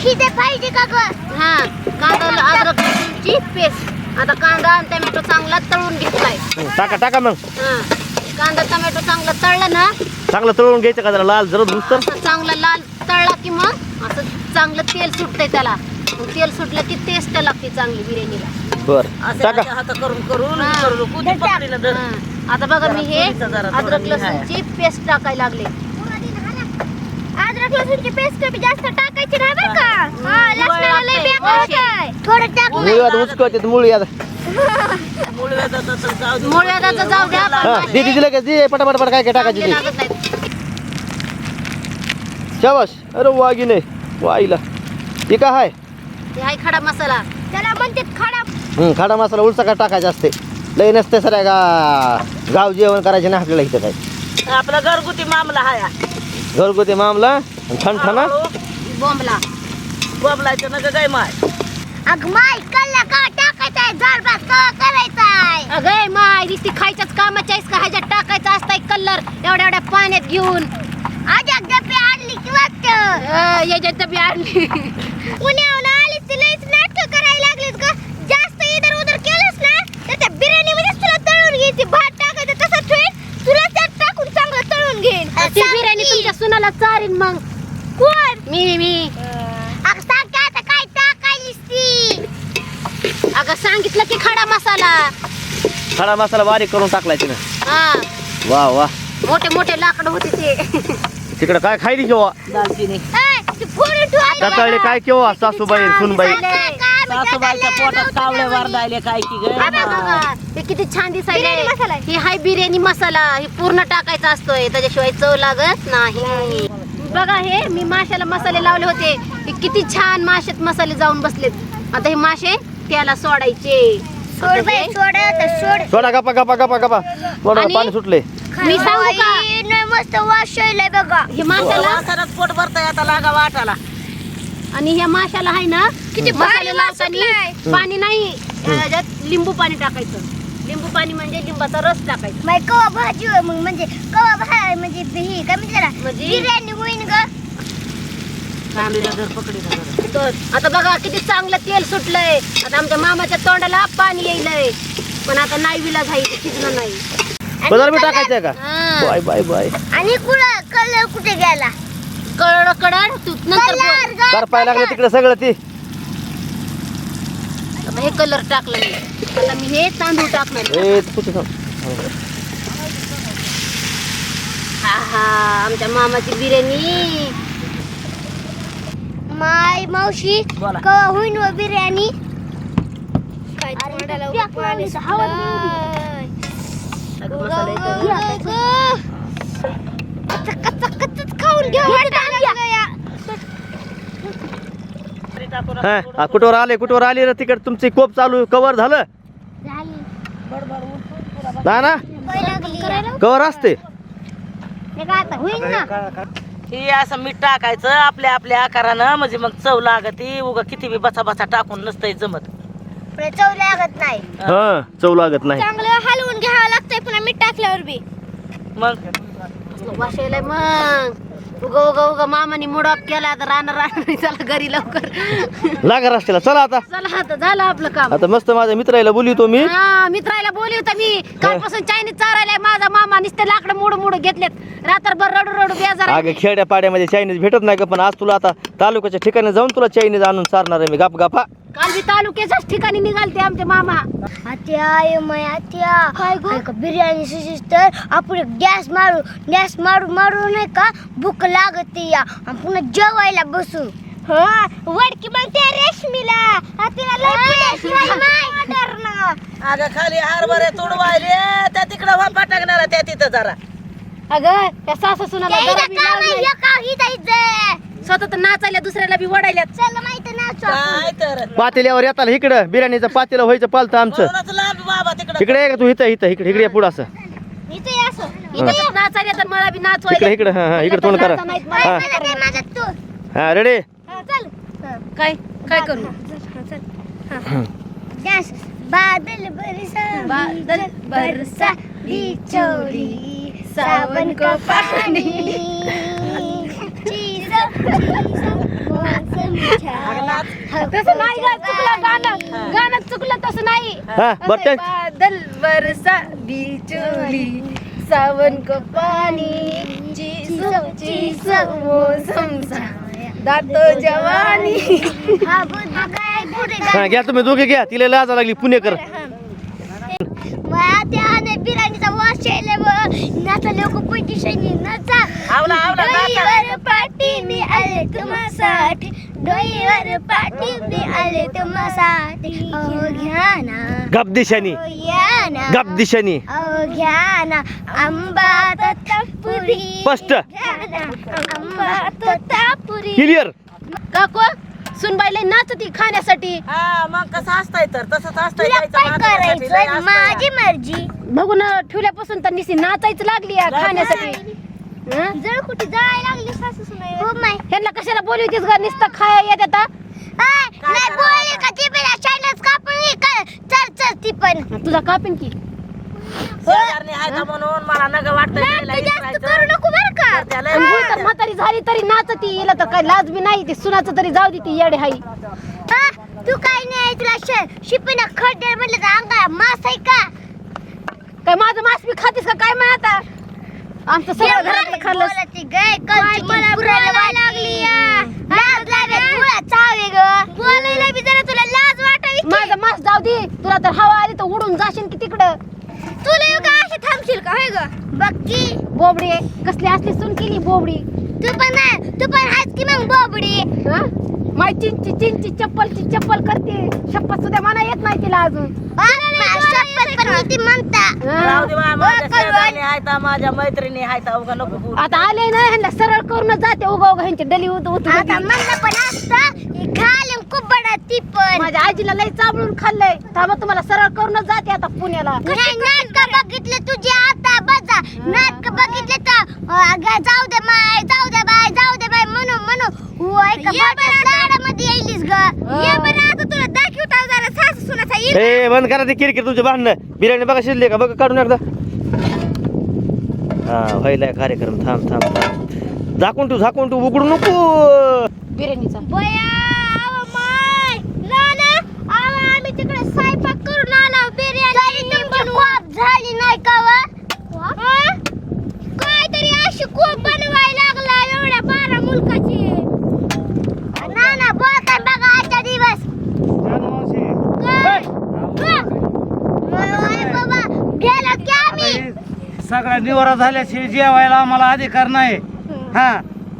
खिदे पाहिजे का ग? हा कांदा अद्रक लसूणची पेस्ट. आता कांदा आणि टोमॅटो चांगला तळून घेतलाय. टाका टाका मग. हा कांदा टोमॅटो चांगला तळला ना चांगलं तळून घ्यायचं का जरा लाल जरा नुसतं असं चांगला लाल तळला की मग असं चांगलं तेल सुटतंय त्याला. मग तेल सुटलं की टेस्ट लागते चांगली बिर्याणीला. बर टाका. हात करून करून धर. हा. आता बघा मी हे जरा थोडीचं जरा अद्रक आहे. लसूणची पेस्ट टाकायला लागले. अद्रक लसूणची पेस्ट कमी जास्त टाकायची नाही बरं का? हा लसणाला लय लागतंय, बेकार वळसे. होतंय. थोडं टाक मुळी आता उचकवते मुळी आता. मूळ व्याजाचं तर जाऊ दे. मूळ व्याजाचं जाऊ द्या, पण दे दिलं का? दे पटापट पट काय काय टाकायची चांगले ती. लागत नाहीत. शाबास. अरे वागिने वाईला. हे काय आहे हे आहे खडा मसाला. त्याला म्हणते खडा. हं, खडा मसाला उलसा काय टाकायचा असते? लई नसते सर का गाव जेवण करायचे नाही आपल्याला इथं काय? आपला घरगुती मामला हाय हा. घरगुती मामला? ठणठणा बॉम्बला बोबलायचं नका काय माय. अग माय कल्ला का टाकायचाय? झाडभात का करायचाय? अगं माय नुसती खायच्याच कामाच्या आहेस का? ह्याच्यात टाकायचा असताय कलर एवढ्या एवढ्या पाण्यात घेऊन. आज डबे आणली की वाटत? याच्यात डबी आणली. पुण्याहून आलीस ती लईच नाटक करायला लागलीत ग. जास्त इधर उधर केलंस ना तर त्या बिर्याणी मध्येच तुला तळून घ्यायची. भात टाकायचं तसं ठेवीन तुला त्यात टाकून चांगलं तळून घेईन. ती बिर्याणी तुमच्या सुनाला चारीन मग. मी मी. अग सांग की आता काय टाकायलीस ती अगं सांगितलं की खडा मसाला. खडा मसाला बारीक करून टाकलाय तिनं. हा. वा वा. मोठे मोठे लाकड होते ते. तिकडं काय खायली केव्हा? दालचिनी. ए, ती फोडून ठेवायला रताळे काय केव्हा सासूबाई सुनबाई? सासूबाईच्या पोटात कावळे वारदायले काय की ग? हा बघा, हे किती छान दिसायला. बिर्याणी मसाला आहे. हे हाय बिर्याणी मसाला. हे पूर्ण टाकायचा असतोय. त्याच्याशिवाय चव लागत नाही. बघा हे मी माशाला मसाले लावले होते. हे किती छान माशात मसाले जाऊन बसलेत. आता हे मासे त्याला सोडायचे. सोड आता बाई सोड आता सोड. सोडा गपा गपा गपा गपा थोडं आणि- पाणी सुटले. मी सांगू का? मस्त वास यायलाय बघा. हे माशाला वासनात पोट भरताय आता लागा वाटाला. आणि ह्या माशाला आहे ना किती भारी मसाले वास लावताना सुटलाय. पाणी नाही. ह्याच्यात लिंबू पाणी टाकायचं. लिंबू पाणी म्हणजे लिंबाचा रस टाकायचा. माय कवा भाजी होय मग? म्हणजे कवा भा म्हणजे ही काय म्हणते त्याला? म्हणजे? बिर्याणी होईन ग. तर आता बघा किती चांगलं तेल सुटलंय. आता आमच्या मामाच्या तोंडाला पाणी येईलय पण आता नाही विलाज आहे शिजलं नाही. बदल बी टाकायचंय का? हा. Bye bye bye. आणि कुठं कलर कुठे गेला? कळ कळ तू नंतर बोल. कलर ग करपाय लागलं तिकडे सगळं ती. आता हे कलर टाकलं मी आता मी हे तांदूळ टाकणार थांब. आहा आमच्या मामाची बिर्याणी माय मावशी बोला. कवा होईन व बिर्याणी मसाला इथं. कच्चा हा कुठवर आले कुठवर आले रे तिकडे तुमची कोप चालू कवर झालं? ना? ना. कवर असते. हे असं मीठ टाकायचं आपल्या आपल्या आकारानं म्हणजे मग चव लागती उगा किती बी बसा बसा टाकून नसतंय जमत. चव लागत नाही. हा. चव लागत नाही. चांगलं हलवून घ्यावं लागतंय पुन्हा मीठ टाकल्यावर बी. मग? वाशायला मग. उगा उगा उगा मामाने मूड ऑफ केला आता. राहणार राहणार चला घरी लवकर. लागा रस्त्याला. चला आता. चला आता झालं आपलं काम. आता मस्त माझ्या मित्राला बोलवतो मी. हा मित्राला होता मी. कालपासून चायनीज चारायला माझा मामा नुसते लाकडं मोड मोड घेतलेत. रात्रभर रडू रडू बेजार अगं खेड्या पाड्यामध्ये चायनीज भेटत नाही का पण आज तुला आता तालुक्याच्या ठिकाणी जाऊन तुला चायनीज आणून सारणार आहे मी. गप गपा काल बी तालुक्याच्याच ठिकाणी निघालते आमचे मामा. आत्या ये माय आत्या. काय गो? बिर्याणी शिजीस तर आपण गॅस मारू गॅस मारू मारू नाही का? भूक लागते या. आणि पुन्हा जेवायला बसू. हा वडकी मग त्या रेशमीला लय पुण्याशिवाय नाही. अगं खाली हरभरे तुडवायले. त्या तिकडं वापा टाकणार त्या तिथं जरा. अगं त्या सासू सुनाला त्या जरा इथं बी काम लाज आहे, नाही. एका इथं इथं. स्वतः तर नाचायला दुसऱ्याला बी वडायल्यात. चल माहिती ना काय तर पातेल्यावर येताला इकडं बिर्याणीचं पातेलं व्हायचं पालतं आमचं. म्हणूनच लांब बाबा तिकडं. इकडे ये का तू? इथं इथं इकडे इकडे पुढं असं. इथं ये असं. इथं नाचायला तर मला बी इकडे इकडे हा हा इकडे तोंड करा. नाचा हा. मला तू. हा रेडी हा, चल. काय काय करू? Yes, बादल बरसा बादल बरसा बिछोड़ी सावन को चीज़ों तसं नाही ग चुकलं गाणं. गाणं चुकलं तसं नाही. हा बरं बादल बरसा बिचुली सावन को मौसम सा दातो जवानी. हा हा घ्या तुम्ही दोघे घ्या. तिला लाजा लागली. पुणेकर त्याने बिर्याणीचा वास यायला नाचा लोक पैठीशानी नाचा आवला आवला. डोईवर पाठी मी आले तुम्हासाठी डोईवर पाठी मी आले तुम्हासाठी अहो घ्या ना गप दिशानी या ना गप दिशानी अहो घ्या ना आंबा तत्तापुरी स्पष्ट. घ्या ना आंबा तत्तापुरी क्लिअर काकू सुनबाईला नाचती खाण्यासाठी. हा मग कसं असतंय तर? तसंच असतंय तुला जायचं काय म्हाताऱ्यासाठी लय करायचं? असतंय. माझी मर्जी. बघून ठेवल्यापासून तर निसी नाचायचं लागली या खाण्यासाठी. हं? जळ कुठे? लागली सासू सुनाई. हो माय. ह्यांना कशाला बोलवतीस ग? नुसतं खाया येत आता. नाही बोलले का ती बिना शाळेत कापून ये का? चल चल ती पण. तुझा कापीन की. शेजारनी आहे का म्हणून? मला नग वाटतंय तिला तू जास्त विचारायचं. करू नको. का आणि होय तर म्हातारी झाली तरी नाचती हिला तर काय लाज बी नाही ती सुनाचं तरी जाऊ दे ती येडे हाई. हा? तू काय नाही तुला शिपीना खड्डे म्हटलं तर अंगाला मास आहे का? काय माझं मास बी खातीस का? काय माहीत आता? आमचं सगळं घरातलं खाल्लं गय कलची मला बोलायला लागली. या. लाज लागे तुला चावे ग. बोलायला बी जरा तुला लाज वाटावी की. माझं मास जाऊ दे तुला तर हवा आली तर उडून जाशील की तिकडं. तुला थांबशील का? होय ग? बघ की. बोबडी कसली असली सुन केली बोबडी. तू पण नाही तू पण आहेस की मग बोबडी? हं? माय चिंची चिंची चप्पलची चप्पल करते. शपथ सुद्धा मला येत नाही तिला अजून. शपथ पण मी ती म्हणता. राहू दे बा, माझ्या मैत्रिणी आहे तर, उगा नको बोलू. आता आले ना ह्यांना सरळ करूनच जाते उगा उगा ह्यांची डली उत उत आता म्हणलं पण असतं ही घालून कुबडा ती पण. माझ्या आजीला लई चाबळून खाल्लंय. थांबा तुम्हाला सरळ करूनच जाते आता पुण्याला. नाही नाटक बघितले तुझे आता बजा नाटक बघितले तर अं, ग- जाऊ दे माय जाऊ दे बाय जाऊ दे बाय म्हणू म्हणू होय का लाडामध्ये येईलीस ग. ये बरं आता तुला दाखवता जरा सासू सुनाचा हे बंद करा ते किरकिर तुमचे भांडणं. बिर्याणी बघा शिजले का? बघा काढून एकदा. हा व्हायलाय कार्यक्रम. थांब थांब थांब. झाकून तू झाकून तू उघडू नको. बिर्याणीचा. बया आव माय नाना आव आम्ही तिकडे स्वयंपाक करून आलो बिर्याणी तुमची कोप झाली नाही का वा हा? काहीतरी अशी कोप बनवायला लागला एवढ्या बारा मुलकाची नाना बोलतात बघा आजचा दिवस काय? हा? अरे बाबा गेला की आम्ही? सगळा निवारा झाल्याशिवाय जेवायला आम्हाला अधिकार नाही. हा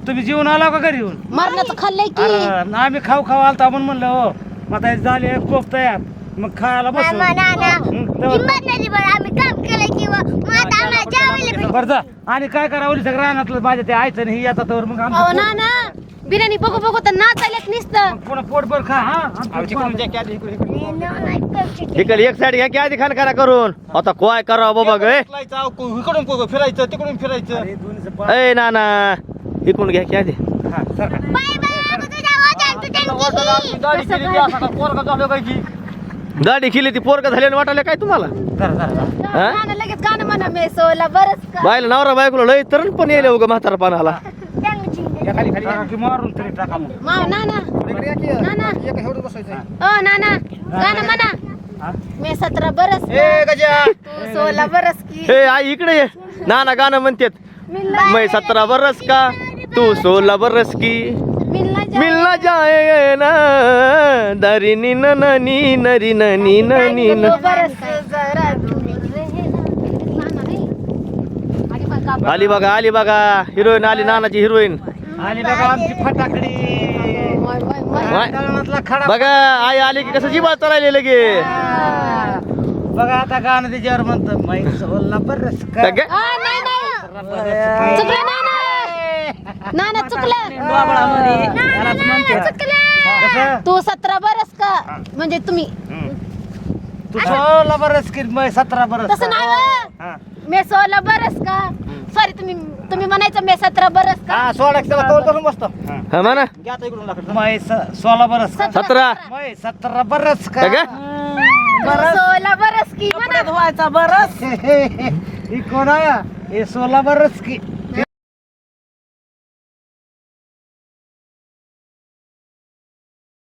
तुम्ही जेवून आला का घरी येऊन? मरणाचं खाल्लंय की. अरे, आम्ही खाऊ खाऊ आलता आपण म्हणलं हो. आता झाले कोप तयार. मग खायला बसू. नाना हिंमत नाही बरं आम्ही काम केलं किंवा मग. आता आम्हाला जेवायला भेटलं. बरं जा. आणि काय करावं? सगळं रानातलं माझ्या ते आयचं नाही येतात तर मग अहो आमचं बिर्याणी बघू बघू तर नाचायलाच नुसतं. पोट- पुन्हा पोटभर खा हा? इकडे एक साईड घ्या की आधी खान करा करून. आता काय करावं बाबा गे इकडून को- फिरायचं तिकडून फिरायचं. ए ना ना. इकडून घ्या की आधी. हा, सरका. बाय बाय तुझ्या वाजायला तू त्यांची गाडी केली ती असा का पोरगा झालं काय की? गाडी केली ती पोरग झाल्याने वाटायला काय तुम्हाला. हा? गाणं लगेच गाणं म्हणा मेसोला बरंच का? बायला नवरा बायकोला लय तरण पण येईल उगा म्हातारा पानाला या खाली खाली. या की मारून तरी टाका मग. माव ना ना. ना ना. ओ ना ना. गाणं म्हणा हा? मे सतरा बरस ए गजा. तू सोला बरस की. हे आई इकडे ये. ना ना गाणं म्हणतात. मैं सतरा बरस का? तू सोलह बरस की. मिलना जा मिलना जाए ना. दरी नी न न नी नरी न नी न बरस जरा दूर रहे. आली बघा. आली बघा. हिरोईन आली नानाची हिरोईन. आणि बघा आमची फटाकडी. वय, खडा. बघा आई आली की कसं जीवा चालायले लगे हा. बघा आता गाणं त्याच्यावर म्हणतं मै सोलला बरस का? ग? आ, नाही चुकलं चुकलं? तू सतरा बरस का? म्हणजे तुम्ही. तू सोळा बरस की मै सतरा बरस तसं नाही हो. मे सोळा बरस का? सॉरी तुम्ही तुम्ही म्हणायचं मे सतरा बरस का? हा सोळा त्याला करून बसतो. हा. म्हणा. मै स- सोळा बरस का? सतरा. मै सतरा बरस का? का? ग? सोळा बरस की म्हणा. धुवायचा बरस हे कोण आहे? हे सोळा बरस की.